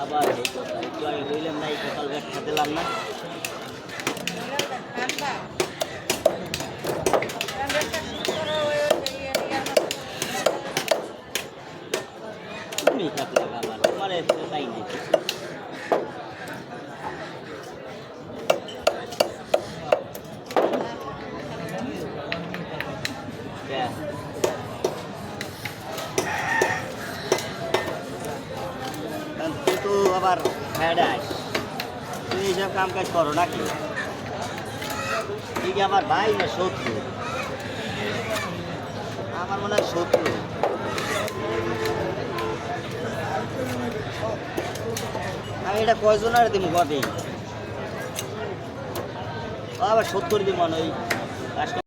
আবার এই কথা একটু আগে বললাম না এই সকাল ব্যাগটা দিলাম না। আবার তুমি কাম কাজ নাকি? আমার শত্রু? আমার মনে হয় শত্রু। আমি এটা কয়জনের দিব কবে আবার সত্তর দিব মনে হয়?